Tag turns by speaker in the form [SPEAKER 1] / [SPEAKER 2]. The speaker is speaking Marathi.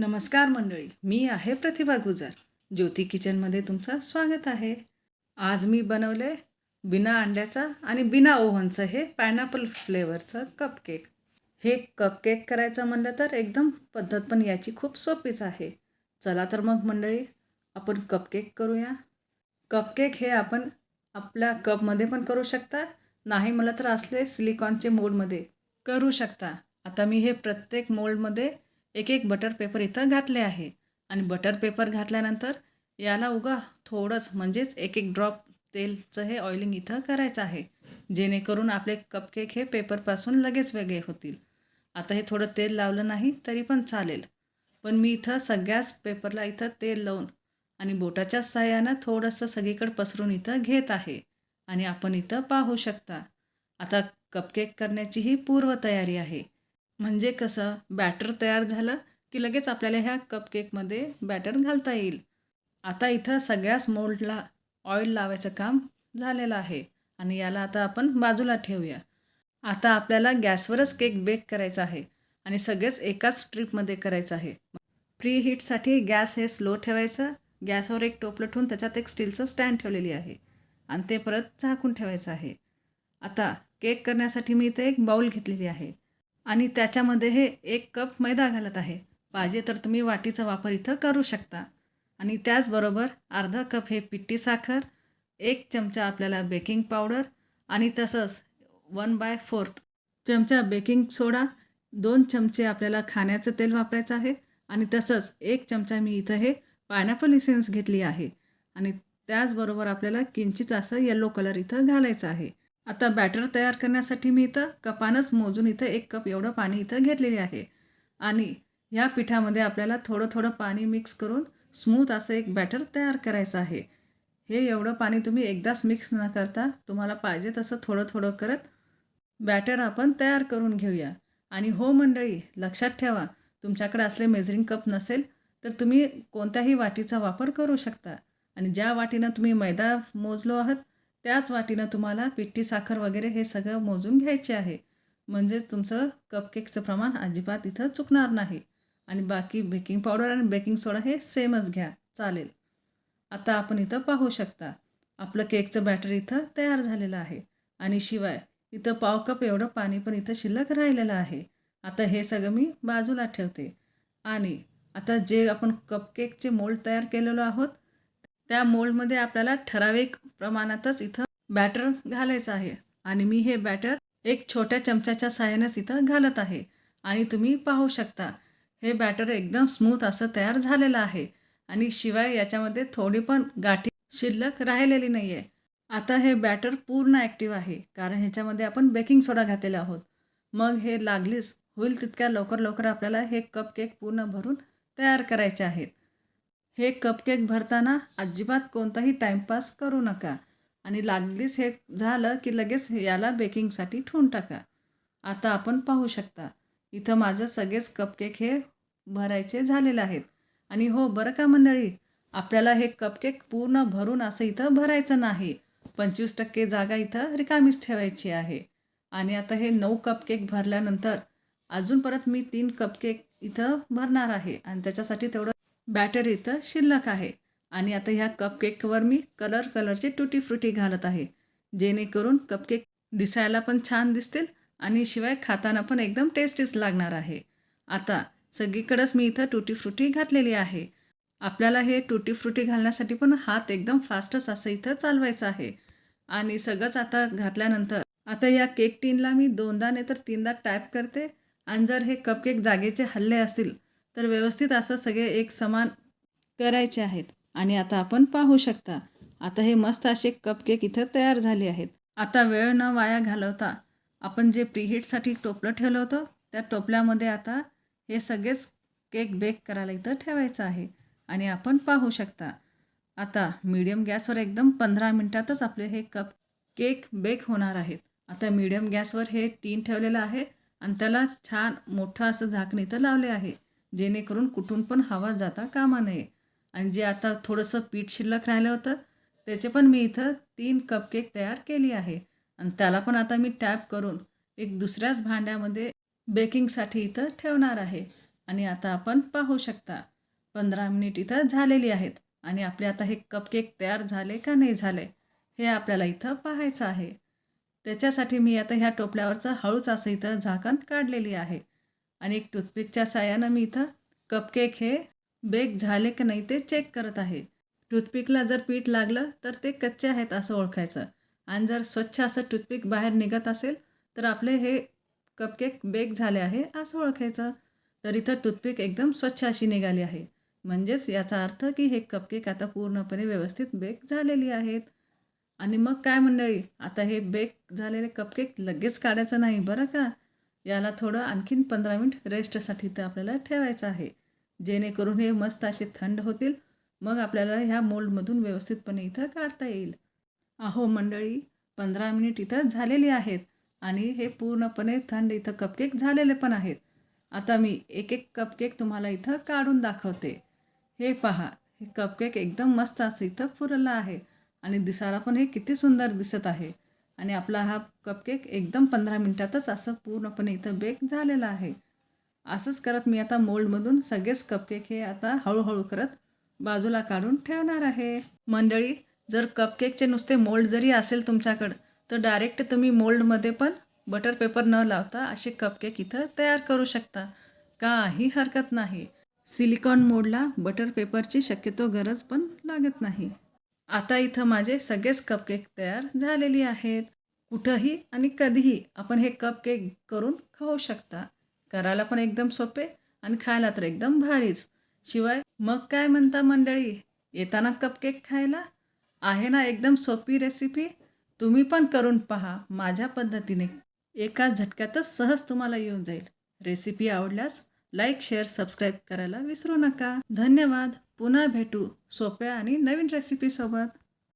[SPEAKER 1] नमस्कार मंडळी मी आहे प्रतिभा गुजर. ज्योती किचनमध्ये तुमचं स्वागत आहे. आज मी बनवले बिना अंड्याचा आणि बिना ओव्हनचं हे पायनॅपल फ्लेवरचं कपकेक हे कपकेक करायचं म्हणलं तर एकदम पद्धत पण याची खूप सोपीच आहे. चला तर मग मंडळी आपण कपकेक करूया. कपकेक हे आपण आपल्या कपमध्ये पण करू शकता नाही मला तर असले सिलिकॉनचे मोल्डमध्ये करू शकता. आता मी हे प्रत्येक मोल्डमध्ये एक एक बटर पेपर इथं घातले आहे. आणि बटर पेपर घातल्यानंतर याला उगा थोडंच म्हणजेच एक एक ड्रॉप तेलचं हे ऑइलिंग इथं करायचं आहे. जेणेकरून आपले कपकेक हे पेपरपासून लगेच वेगळे होतील. आता हे थोडं तेल लावलं नाही तरी पण चालेल. पण मी इथं सगळ्याच पेपरला इथं तेल लावून आणि बोटाच्या सहाय्यानं थोडंसं सगळीकडे पसरून इथं घेत आहे. आणि आपण इथं पाहू शकता. आता कपकेक करण्याची ही पूर्वतयारी आहे. म्हणजे कसं? बॅटर तयार झालं की लगेच आपल्याला ह्या कपकेकमध्ये बॅटर घालता येईल. आता इथं सगळ्याच मोल्डला ऑइल लावायचं काम झालेलं आहे आणि याला आता आपण बाजूला ठेवूया. आता आपल्याला गॅसवरच केक बेक करायचा आहे आणि सगळेच एकाच ट्रिपमध्ये करायचं आहे. प्री हीटसाठी गॅस हे स्लो ठेवायचं गॅसवर एक टोपलं ठेवून त्याच्यात एक स्टीलचं स्टँड ठेवलेली आहे आणि ते परत झाकून ठेवायचं आहे. आता केक करण्यासाठी मी इथे एक बाऊल घेतलेली आहे. आणि त्याच्यामध्ये हे एक कप मैदा घालत आहे. पाहिजे तर तुम्ही वाटीचा वापर इथं करू शकता. आणि त्याचबरोबर अर्धा कप हे पिट्टी साखर एक चमचा आपल्याला बेकिंग पावडर आणि तसंच वन बाय फोर्थ चमचा बेकिंग सोडा दोन चमचे आपल्याला खाण्याचं तेल वापरायचं आहे आणि तसंच एक चमचा मी इथं हे पायनॅपल इसेन्स घेतली आहे. आणि त्याचबरोबर आपल्याला किंचित असं येल्लो कलर इथं घालायचं आहे. आता बॅटर तयार करण्यासाठी मी इथं कपानंच मोजून इथं एक कप एवढं पाणी इथं घेतलेले आहे. आणि या पिठामध्ये आपल्याला थोडं थोडं पाणी मिक्स करून स्मूथ असं एक बॅटर तयार करायचं आहे. हे एवढं पाणी तुम्ही एकदाच मिक्स न करता तुम्हाला पाहिजे तसं थोडं थोडं करत बॅटर आपण तयार करून घेऊया. आणि हो मंडळी लक्षात ठेवा तुमच्याकडे असले मेजरिंग कप नसेल तर तुम्ही कोणत्याही वाटीचा वापर करू शकता. आणि ज्या वाटीनं तुम्ही मैदा मोजलो आहात त्याच वाटीनं तुम्हाला पिठी साखर वगैरे हे सगळं मोजून घ्यायचे आहे. म्हणजेच तुमचं कपकेकचं प्रमाण अजिबात इथं चुकणार नाही. आणि बाकी बेकिंग पावडर आणि बेकिंग सोडा हे सेमच घ्या. चालेल. आता आपण इथं पाहू शकता. आपलं केकचं बॅटर इथं तयार झालेलं आहे. आणि शिवाय इथं पाव कप एवढं पाणी पण इथं शिल्लक राहिलेलं आहे. आता हे सगळं मी बाजूला ठेवते. आणि आता जे आपण कपकेकचे मोल्ड तयार केलेलो आहोत त्या मोल्डमध्ये आपल्याला ठराविक प्रमाणातच इथं बॅटर घालायचं आहे. आणि मी हे बॅटर एक छोट्या चमच्याच्या सहाय्यानेच इथं घालत आहे. आणि तुम्ही पाहू शकता हे बॅटर एकदम स्मूथ असं तयार झालेलं आहे. आणि शिवाय याच्यामध्ये थोडी पण गाठी शिल्लक राहिलेली नाही आहे आता हे बॅटर पूर्ण ॲक्टिव्ह आहे कारण ह्याच्यामध्ये आपण बेकिंग सोडा घातलेला आहोत. मग हे लागलीच होईल तितक्या लवकर लवकर आपल्याला हे कप केक पूर्ण भरून तयार करायचे आहेत. हे कपकेक भरताना अजिबात कोणताही टाईमपास करू नका. आणि लागलीच हे झालं की लगेच याला बेकिंगसाठी ठेवून टाका. आता आपण पाहू शकता इथं माझं सगळेच कपकेक हे भरायचे झालेले आहेत. आणि हो बरं का मंडळी? आपल्याला हे कपकेक पूर्ण भरून असं इथं भरायचं नाही. पंचवीस टक्के जागा इथं रिकामीच ठेवायची आहे. आणि आता हे नऊ कपकेक भरल्यानंतर अजून परत मी तीन कपकेक इथं भरणार आहे. आणि त्याच्यासाठी तेवढं बॅटर इथं शिल्लक आहे. आणि आता ह्या कपकेकवर मी कलर कलरचे टुटी फ्रुटी घालत आहे. जेणेकरून कपकेक दिसायला पण छान दिसतील आणि शिवाय खाताना पण एकदम टेस्टीच लागणार आहे. आता सगळीकडंच मी इथं टुटी फ्रुटी घातलेली आहे. आपल्याला हे टुटी फ्रुटी घालण्यासाठी पण हात एकदम फास्टच असं इथं चालवायचं आहे. आणि सगळंच आता घातल्यानंतर आता या केक टीनला मी दोनदा नाही तर तीनदा टॅप करते. आणि जर हे कपकेक जागेचे हल्ले असतील तर व्यवस्थित असं सगळे एक समान करायचे आहेत. आणि आता आपण पाहू शकता आता हे मस्त असे कपकेक इथं तयार झाले आहेत. आता वेळ न वाया घालवता आपण जे प्रीहीटसाठी टोपलं ठेवलं होतं त्या टोपल्यामध्ये आता हे सगळेच केक बेक करायला इथं ठेवायचं आहे. आणि आपण पाहू शकता आता मीडियम गॅसवर एकदम पंधरा मिनटातच आपले हे कप केक बेक होणार आहेत. आता मीडियम गॅसवर हे टीन ठेवलेलं आहे आणि त्याला छान मोठं असं झाकण इथं लावले आहे. जेणेकरून कुठून पण हवा जाता कामा नये. आणि जे आता थोडंसं पीठ शिल्लक राहिलं होतं त्याचे पण मी इथं तीन कपकेक तयार केली आहे. आणि त्याला पण आता मी टॅप करून एक दुसऱ्याच भांड्यामध्ये बेकिंगसाठी इथं ठेवणार आहे. आणि आता आपण पाहू शकता पंधरा मिनिट इथं झालेली आहेत. आणि आपले आता हे कपकेक तयार झाले का नाही झाले हे आपल्याला इथं पाहायचं आहे. त्याच्यासाठी मी आता ह्या टोपल्यावरचं हळूच असं इथं झाकण काढलेली आहे. आणि एक टूथपिकच्या साह्यानं मी इथं कपकेक हे बेक झाले की नाही ते चेक करत आहे. टूथपिकला जर पीठ लागलं तर ते कच्चे आहेत असं ओळखायचं. आणि जर स्वच्छ असं टूथपिक बाहेर निघत असेल तर आपले हे कपकेक बेक झाले आहे असं ओळखायचं. तर इथं टूथपिक एकदम स्वच्छ अशी निघाली आहे. म्हणजेच याचा अर्थ की हे कपकेक आता पूर्णपणे व्यवस्थित बेक झालेली आहेत. आणि मग काय मंडळी आता हे बेक झालेले कपकेक लगेच काढायचं नाही बरं का? याला थोडं आणखीन पंधरा मिनिट रेस्टसाठी तर आपल्याला ठेवायचं आहे. जेणेकरून हे मस्त असे थंड होतील. मग आपल्याला ह्या मोल्डमधून व्यवस्थितपणे इथं काढता येईल. अहो मंडळी पंधरा मिनिट इथं झालेली आहेत आणि हे पूर्णपणे थंड इथं कपकेक झालेले पण आहेत. आता मी एक एक कपकेक तुम्हाला इथं काढून दाखवते. हे पहा हे कपकेक एकदम मस्त असं इथं फुरलं आहे आणि दिसायला पण हे किती सुंदर दिसत आहे. आणि आपला हा कपकेक एकदम पंधरा मिनटातच असं पूर्णपणे इथं बेक झालेला आहे. असंच करत मी आता मोल्डमधून सगळेच कपकेक हे आता हळूहळू करत बाजूला काढून ठेवणार आहे. मंडळी जर कपकेकचे नुसते मोल्ड जरी असेल तुमच्याकडं तर डायरेक्ट तुम्ही मोल्डमध्ये पण बटर पेपर न लावता असे कपकेक इथं तयार करू शकता. काही हरकत नाही. सिलिकॉन मोडला बटर पेपरची शक्यतो गरज पण लागत नाही. आता इथं माझे सगळेच कपकेक तयार झालेली आहेत. कुठंही आणि कधीही आपण हे कपकेक करून खाऊ शकता. करायला पण एकदम सोपे आणि खायला तर एकदम भारीच. शिवाय मग काय म्हणता मंडळी? येताना कपकेक खायला? आहे ना एकदम सोपी रेसिपी तुम्ही पण करून पहा माझ्या पद्धतीने. एका झटक्यातच सहज तुम्हाला येऊन जाईल. रेसिपी आवडल्यास लाईक शेअर सबस्क्राईब करायला विसरू नका. धन्यवाद. पुन्हा भेटू सोप्या आणि नवीन रेसिपीसोबत